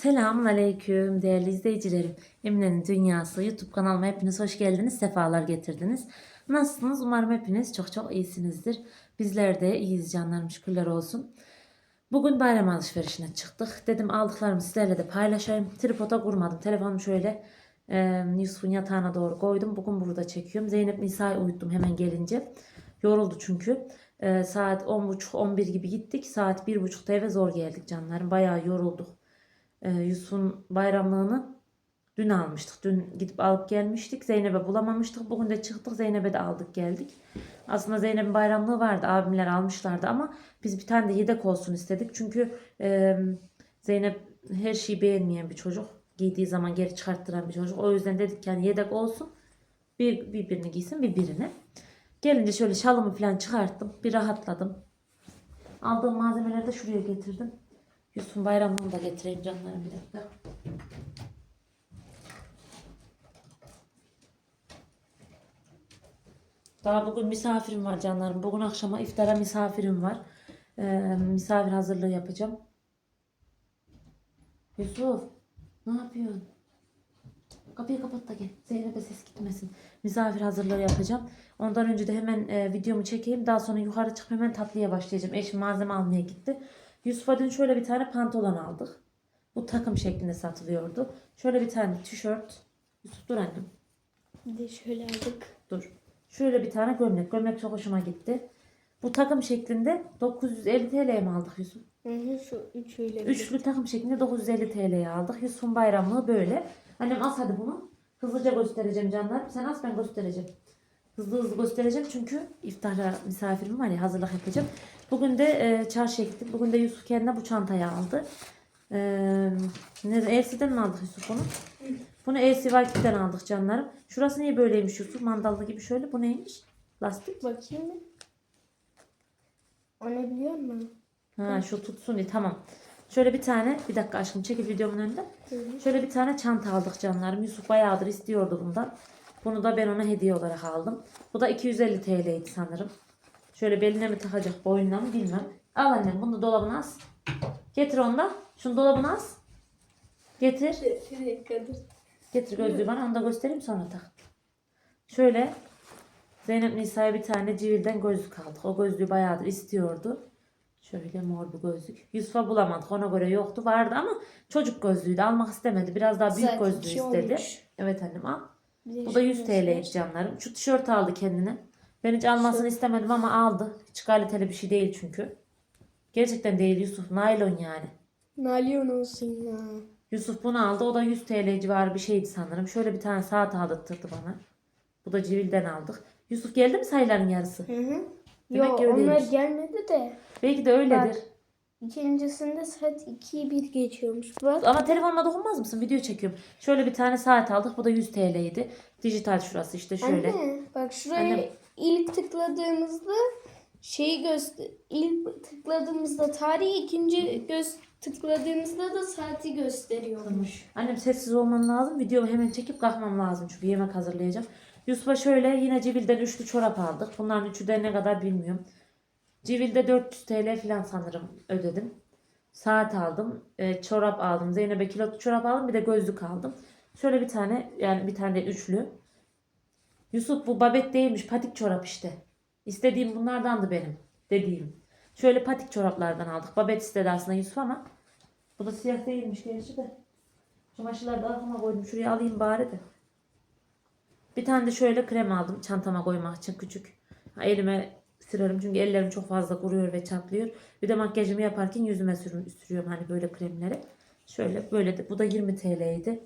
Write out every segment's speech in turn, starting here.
Selamun Aleyküm değerli izleyicilerim. Emine'nin Dünyası YouTube kanalıma hepiniz hoş geldiniz, sefalar getirdiniz. Nasılsınız? Umarım hepiniz çok çok iyisinizdir. Bizler de iyiyiz canlarım şükürler olsun. Bugün bayram alışverişine çıktık. Dedim aldıklarımı sizlerle de paylaşayım. Tripoda kurmadım. Telefonumu şöyle e, Yusuf'un yatağına doğru koydum. Bugün burada çekiyorum. Zeynep Nisa'yı uyuttum hemen gelince. Yoruldu çünkü. E, saat 10.30-11 gibi gittik. Saat 1.30'da eve zor geldik canlarım. Bayağı yorulduk. E, Yusuf'un bayramlığını dün almıştık. Dün gidip alıp gelmiştik. Zeynep'e bulamamıştık. Bugün de çıktık. Zeynep'e de aldık geldik. Aslında Zeynep'in bayramlığı vardı. Abimler almışlardı ama biz bir tane de yedek olsun istedik. Çünkü e, Zeynep her şeyi beğenmeyen bir çocuk. Giydiği zaman geri çıkarttıran bir çocuk. O yüzden dedik yani yedek olsun. Bir, bir birini giysin bir birini. Gelince şöyle şalımı falan çıkarttım. Bir rahatladım. Aldığım malzemeleri de şuraya getirdim. Yusuf'un bayramlığını da getireyim canlarım bir dakika. Daha bugün misafirim var canlarım. Bugün akşama iftara misafirim var. Ee, misafir hazırlığı yapacağım. Yusuf ne yapıyorsun? Kapıyı kapat da gel. Zeynep'e ses gitmesin. Misafir hazırlığı yapacağım. Ondan önce de hemen e, videomu çekeyim. Daha sonra yukarı çıkıp hemen tatlıya başlayacağım. Eşim malzeme almaya gitti. Yusuf'a dün şöyle bir tane pantolon aldık. Bu takım şeklinde satılıyordu. Şöyle bir tane tişört. Yusuf dur annem. Bir de şöyle aldık. Dur. Şöyle bir tane gömlek. Gömlek çok hoşuma gitti. Bu takım şeklinde 950 TL'ye mi aldık Yusuf? Hı hı, şu üçüyle. Üçlü takım şeklinde 950 TL'ye aldık. Yusuf'un bayramlığı böyle. Annem as hadi bunu. Hızlıca göstereceğim canlar. Sen as ben göstereceğim. Hızlı hızlı göstereceğim çünkü iftara misafirim var ya hazırlık yapacağım. Bugün de e, çarşıya gittik. Bugün de Yusuf kendine bu çantayı aldı. E, ne, Elsi'den mi aldık Yusuf bunu? Bunu Elsi Valky'den aldık canlarım. Şurası niye böyleymiş Yusuf? Mandallı gibi şöyle. Bu neymiş? Lastik. Bakayım mı? O ne biliyor musun? Ha şu tutsun diye tamam. Şöyle bir tane bir dakika aşkım çekil videomun önünde. Şöyle bir tane çanta aldık canlarım. Yusuf bayağıdır istiyordu bundan. Bunu da ben ona hediye olarak aldım. Bu da 250 TL'ydi sanırım. Şöyle beline mi takacak boynuna mı bilmem. Al annem bunu dolabına as. Getir onu da. Şunu dolabına as. Getir. Getir gözlüğü bana onu da göstereyim sonra tak. Şöyle Zeynep Nisa'ya bir tane civilden gözlük aldık. O gözlüğü bayağıdır istiyordu. Şöyle mor bir gözlük. Yusuf'a bulamadık ona göre yoktu. Vardı ama çocuk gözlüğüydü. Almak istemedi. Biraz daha büyük Zaten gözlüğü istedi. olmuş. Evet annem al. De Bu da 100 şunu TL'ydi göster. canlarım. Şu tişört aldı kendine. Ben hiç almasını istemedim ama aldı. Hiç kaliteli bir şey değil çünkü. Gerçekten değil Yusuf. Naylon yani. Nalyon olsun ya. Yusuf bunu aldı. O da 100 TL civarı bir şeydi sanırım. Şöyle bir tane saat aldırttırdı bana. Bu da civilden aldık. Yusuf geldi mi sayıların yarısı? Hı hı. Demek Yo ki öyleymiş. onlar gelmedi de. Belki de öyledir. Bak. İkincisinde saat 2'yi 1 geçiyormuş. Bak. Ama telefonuma dokunmaz mısın? Video çekiyorum. Şöyle bir tane saat aldık. Bu da 100 TL'ydi. Dijital şurası işte şöyle. Anne bak şuraya Annem. İlk tıkladığımızda şeyi göster ilk tıkladığımızda tarihi ikinci göz tıkladığımızda da saati gösteriyormuş. Annem sessiz olman lazım. Videomu hemen çekip kalkmam lazım. Çünkü yemek hazırlayacağım. Yusuf'a şöyle yine Civil'den üçlü çorap aldık. Bunların üçü de ne kadar bilmiyorum. Civil'de 400 TL falan sanırım ödedim. Saat aldım. e, çorap aldım. Zeynep'e kilotlu çorap aldım. Bir de gözlük aldım. Şöyle bir tane yani bir tane de üçlü. Yusuf bu babet değilmiş. Patik çorap işte. İstediğim bunlardandı benim. Dediğim. Şöyle patik çoraplardan aldık. Babet istedi aslında Yusuf ama. Bu da siyah değilmiş gerçi de. Çamaşırları da arkama koydum. Şuraya alayım bari de. Bir tane de şöyle krem aldım çantama koymak için küçük. Ha, elime sürerim çünkü ellerim çok fazla kuruyor ve çatlıyor. Bir de makyajımı yaparken yüzüme sürüm, sürüyorum hani böyle kremleri. Şöyle böyle de bu da 20 TL'ydi.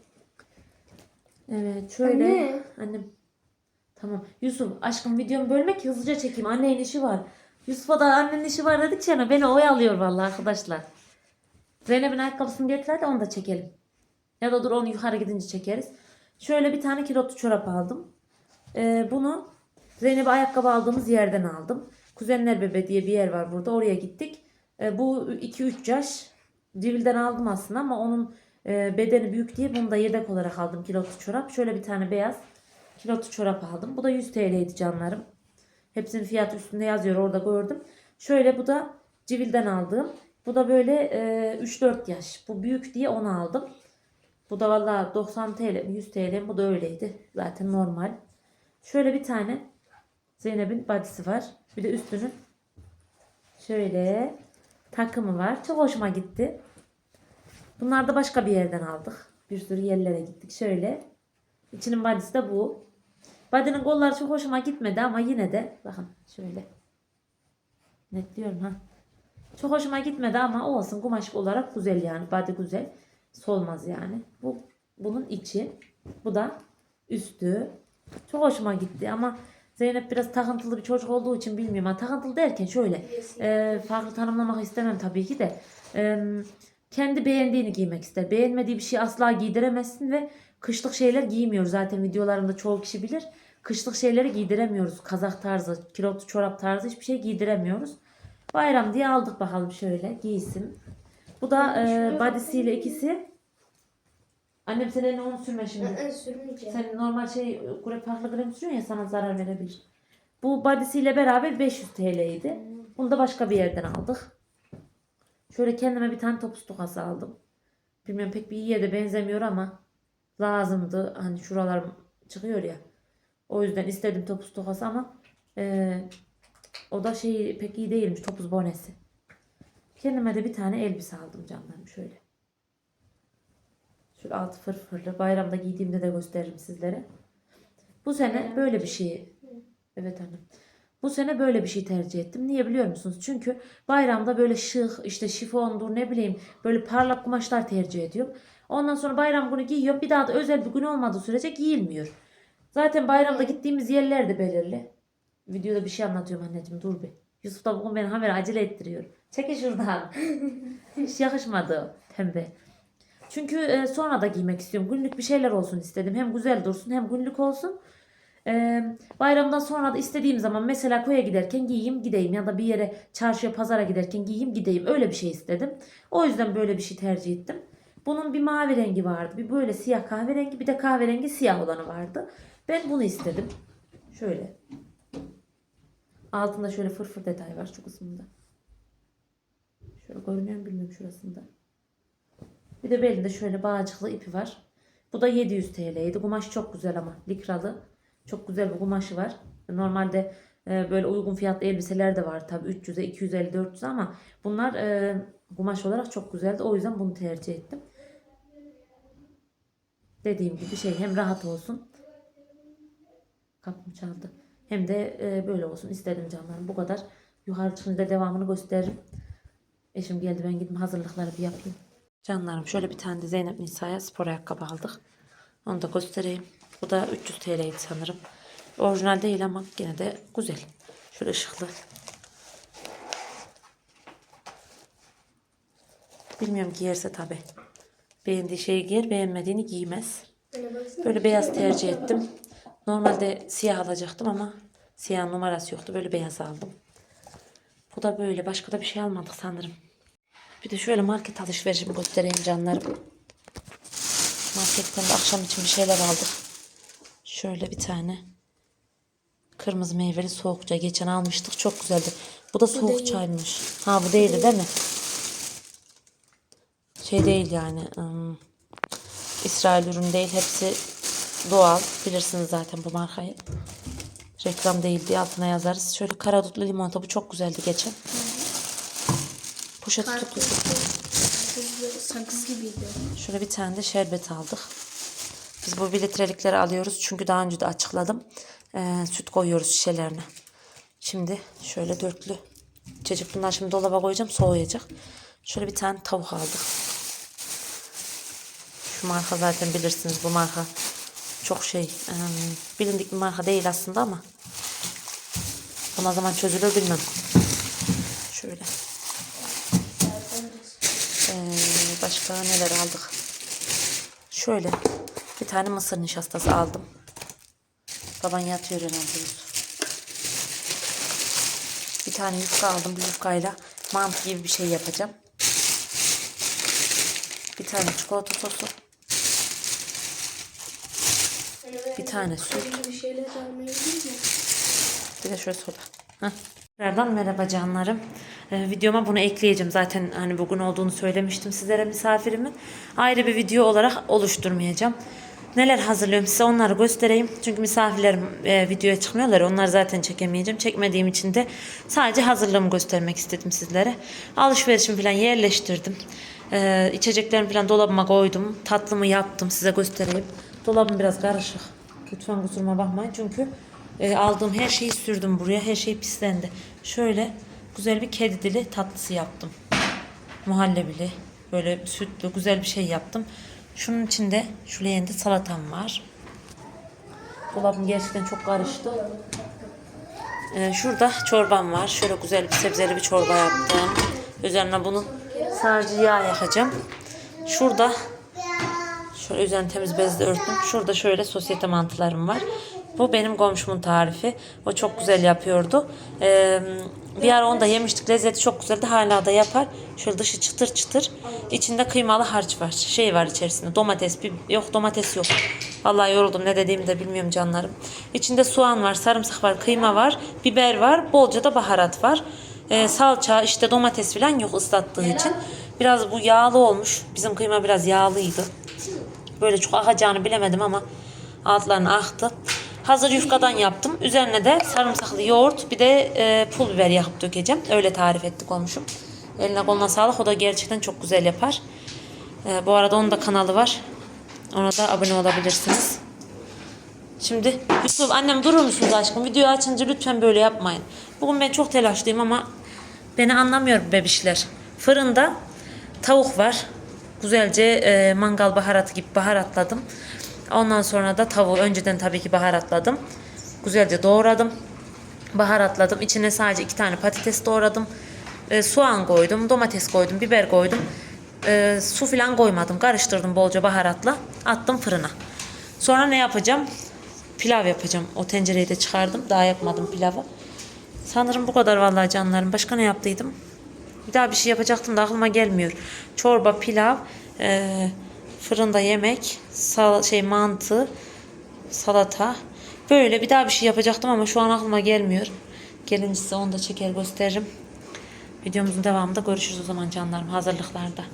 Evet şöyle. Anne. Annem. Tamam. Yusuf aşkım videomu bölmek ki hızlıca çekeyim. Annenin işi var. Yusuf'a da annenin işi var dedikçe yana beni oyalıyor vallahi arkadaşlar. Zeynep'in ayakkabısını getir hadi onu da çekelim. Ya da dur onu yukarı gidince çekeriz. Şöyle bir tane kilotlu çorap aldım. Ee, bunu Zeynep'e ayakkabı aldığımız yerden aldım. Kuzenler Bebe diye bir yer var burada. Oraya gittik. Ee, bu 2-3 yaş. Civil'den aldım aslında ama onun e, bedeni büyük diye bunu da yedek olarak aldım kilotlu çorap. Şöyle bir tane beyaz kilotlu çorap aldım. Bu da 100 TL'ydi canlarım. Hepsinin fiyatı üstünde yazıyor orada gördüm. Şöyle bu da Civil'den aldığım Bu da böyle e, 3-4 yaş. Bu büyük diye onu aldım. Bu da valla 90 TL, 100 TL bu da öyleydi. Zaten normal. Şöyle bir tane Zeynep'in badisi var. Bir de üstünün şöyle takımı var. Çok hoşuma gitti. Bunlar da başka bir yerden aldık. Bir sürü yerlere gittik. Şöyle. İçinin badisi de bu. Badinin kolları çok hoşuma gitmedi ama yine de bakın şöyle. Netliyorum ha. Çok hoşuma gitmedi ama olsun kumaş olarak güzel yani. Body güzel. Solmaz yani. Bu bunun içi. Bu da üstü. Çok hoşuma gitti ama Zeynep biraz takıntılı bir çocuk olduğu için bilmiyorum. Ha, takıntılı derken şöyle. e, farklı tanımlamak istemem tabii ki de. E, kendi beğendiğini giymek ister. Beğenmediği bir şey asla giydiremezsin ve kışlık şeyler giymiyoruz. Zaten videolarımda çoğu kişi bilir. Kışlık şeyleri giydiremiyoruz. Kazak tarzı, kilotlu çorap tarzı hiçbir şey giydiremiyoruz. Bayram diye aldık bakalım şöyle giysin. Bu da e, badisiyle ikisi. Annem sen eline onu sürme şimdi. Sürmeyeceğim. Sen normal şey kure farklı krem sürüyorsun ya sana zarar verebilir. Bu badisiyle beraber 500 TL'ydi. Bunu da başka bir yerden aldık. Şöyle kendime bir tane topuz tokası aldım. Bilmiyorum pek bir iyiye de benzemiyor ama lazımdı. Hani şuralar çıkıyor ya. O yüzden istedim topuz tokası ama eee, o da şey pek iyi değilmiş topuz bonesi. Kendime de bir tane elbise aldım canlarım şöyle. Şöyle altı fırfırlı. Bayramda giydiğimde de gösteririm sizlere. Bu sene böyle bir şey. Evet annem. Bu sene böyle bir şey tercih ettim. Niye biliyor musunuz? Çünkü bayramda böyle şık, işte şifondur ne bileyim böyle parlak kumaşlar tercih ediyorum. Ondan sonra bayram günü giyiyorum. Bir daha da özel bir gün olmadığı sürece giyilmiyor. Zaten bayramda gittiğimiz yerler de belirli. Videoda bir şey anlatıyorum anneciğim dur bir. Yusuf da bugün beni haberi acele ettiriyor. Çekil şuradan. Hiç yakışmadı pembe. Çünkü e, sonra da giymek istiyorum. Günlük bir şeyler olsun istedim. Hem güzel dursun hem günlük olsun. E, bayramdan sonra da istediğim zaman mesela koya giderken giyeyim gideyim ya da bir yere çarşıya pazara giderken giyeyim gideyim. Öyle bir şey istedim. O yüzden böyle bir şey tercih ettim. Bunun bir mavi rengi vardı. Bir böyle siyah kahverengi bir de kahverengi siyah olanı vardı. Ben bunu istedim. Şöyle. Altında şöyle fırfır detay var şu kısmında. Şöyle görünüyor mu bilmiyorum şurasında. Bir de belinde şöyle bağcıklı ipi var. Bu da 700 TL'ydi. Kumaş çok güzel ama likralı. Çok güzel bir kumaşı var. Normalde e, böyle uygun fiyatlı elbiseler de var tabii 300'e 250 400 ama bunlar e, kumaş olarak çok güzeldi. O yüzden bunu tercih ettim. Dediğim gibi şey hem rahat olsun. Kapım çaldı. Hem de e, böyle olsun istedim canlarım. Bu kadar. Yukarı çıkınca devamını gösteririm. Eşim geldi ben gidip hazırlıkları bir yapayım. Canlarım şöyle bir tane de Zeynep Nisa'ya spor ayakkabı aldık. Onu da göstereyim. Bu da 300 TL'ydi sanırım. Orijinal değil ama yine de güzel. Şöyle ışıklı. Bilmiyorum giyerse tabi. Beğendiği şeyi giyer, beğenmediğini giymez. Böyle beyaz tercih ettim. Normalde siyah alacaktım ama siyah numarası yoktu. Böyle beyaz aldım. Bu da böyle. Başka da bir şey almadık sanırım. Bir de şöyle market alışverişimi göstereyim canlarım. Marketten de akşam için bir şeyler aldık. Şöyle bir tane. Kırmızı meyveli soğuk çay. Geçen almıştık. Çok güzeldi. Bu da soğuk değil. çaymış. Ha bu değildi değil mi? Şey değil yani. ım, İsrail ürün değil. Hepsi doğal. Bilirsiniz zaten bu markayı. Reklam değil diye altına yazarız. Şöyle karadutlu limonata. Bu çok güzeldi geçen. Poşet tutup Sakız, gibiydi. Şöyle bir tane de şerbet aldık. Biz bu bir litrelikleri alıyoruz. Çünkü daha önce de açıkladım. Ee, süt koyuyoruz şişelerine. Şimdi şöyle dörtlü içecek. Bunlar şimdi dolaba koyacağım. Soğuyacak. Şöyle bir tane tavuk aldık. Şu marka zaten bilirsiniz. Bu marka çok şey em, bilindik bir marka değil aslında ama buna zaman çözülür bilmem. Şöyle. Ee, başka neler aldık? Şöyle bir tane mısır nişastası aldım. Baban yatıyor herhalde. Bir tane yufka aldım. Bu yufkayla mantı gibi bir şey yapacağım. Bir tane çikolata sosu. Bir tane süt. Bir şeyler almayı değil mi? Bir de şöyle soda. Heh. Tekrardan merhaba canlarım. Ee, videoma bunu ekleyeceğim. Zaten hani bugün olduğunu söylemiştim sizlere misafirimin. Ayrı bir video olarak oluşturmayacağım. Neler hazırlıyorum size onları göstereyim. Çünkü misafirlerim e, videoya çıkmıyorlar. Onları zaten çekemeyeceğim. Çekmediğim için de sadece hazırlığımı göstermek istedim sizlere. Alışverişimi falan yerleştirdim. Ee, içeceklerimi falan dolabıma koydum. Tatlımı yaptım. Size göstereyim. Dolabım biraz karışık. Lütfen kusuruma bakmayın. Çünkü e, aldığım her şeyi sürdüm buraya. Her şey pislendi. Şöyle güzel bir kedi dili tatlısı yaptım. Muhallebili. Böyle sütlü güzel bir şey yaptım. Şunun içinde şu leğende salatam var. Dolabım gerçekten çok karıştı. Ee, şurada çorbam var. Şöyle güzel bir sebzeli bir çorba yaptım. Üzerine bunu sadece yağ yakacağım. Şurada şöyle üzerine temiz bezle örttüm. Şurada şöyle sosyete mantılarım var. Bu benim komşumun tarifi. O çok güzel yapıyordu. Ee, bir ara onu da yemiştik. Lezzeti çok güzeldi. Hala da yapar. Şöyle dışı çıtır çıtır. İçinde kıymalı harç var. Şey var içerisinde. Domates. Bir, yok domates yok. Vallahi yoruldum. Ne dediğimi de bilmiyorum canlarım. İçinde soğan var, sarımsak var, kıyma var, biber var. Bolca da baharat var. Ee, salça, işte domates falan yok ıslattığı için. Biraz bu yağlı olmuş. Bizim kıyma biraz yağlıydı. Böyle çok akacağını bilemedim ama altlarına aktı. Hazır yufkadan yaptım. Üzerine de sarımsaklı yoğurt bir de e, pul biber yakıp dökeceğim. Öyle tarif ettik olmuşum. Eline koluna sağlık. O da gerçekten çok güzel yapar. E, bu arada onun da kanalı var. Ona da abone olabilirsiniz. Şimdi Yusuf annem durur musunuz aşkım? Videoyu açınca lütfen böyle yapmayın. Bugün ben çok telaşlıyım ama beni anlamıyor bebişler. Fırında tavuk var. Güzelce e, mangal baharatı gibi baharatladım. Ondan sonra da tavuğu önceden tabii ki baharatladım. Güzelce doğradım. Baharatladım. İçine sadece iki tane patates doğradım. E, soğan koydum, domates koydum, biber koydum. E, su falan koymadım. Karıştırdım bolca baharatla. Attım fırına. Sonra ne yapacağım? Pilav yapacağım. O tencereyi de çıkardım. Daha yapmadım pilavı. Sanırım bu kadar vallahi canlarım. Başka ne yaptıydım? Bir daha bir şey yapacaktım da aklıma gelmiyor. Çorba, pilav, e, fırında yemek, sal şey mantı, salata. Böyle bir daha bir şey yapacaktım ama şu an aklıma gelmiyor. Gelince size onu da çeker gösteririm. Videomuzun devamında görüşürüz o zaman canlarım hazırlıklarda.